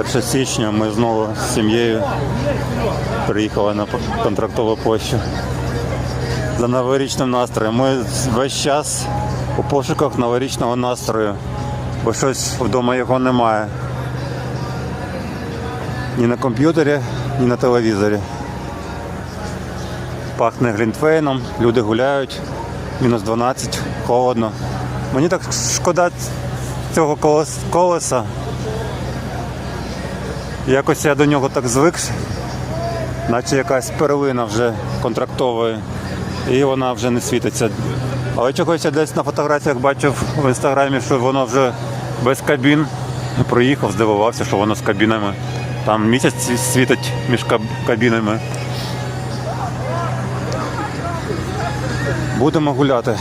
1 січня ми знову з сім'єю приїхали на контрактову площу за новорічним настроєм. Ми весь час у пошуках новорічного настрою, бо щось вдома його немає. Ні на комп'ютері, ні на телевізорі. Пахне глінтвейном, люди гуляють, мінус 12, холодно. Мені так шкода цього колеса. Якось я до нього так звик, наче якась перлина вже контрактової, і вона вже не світиться. Але чогось я десь на фотографіях бачив в інстаграмі, що воно вже без кабін. Проїхав, здивувався, що воно з кабінами. Там місяць світить між кабінами. Будемо гуляти.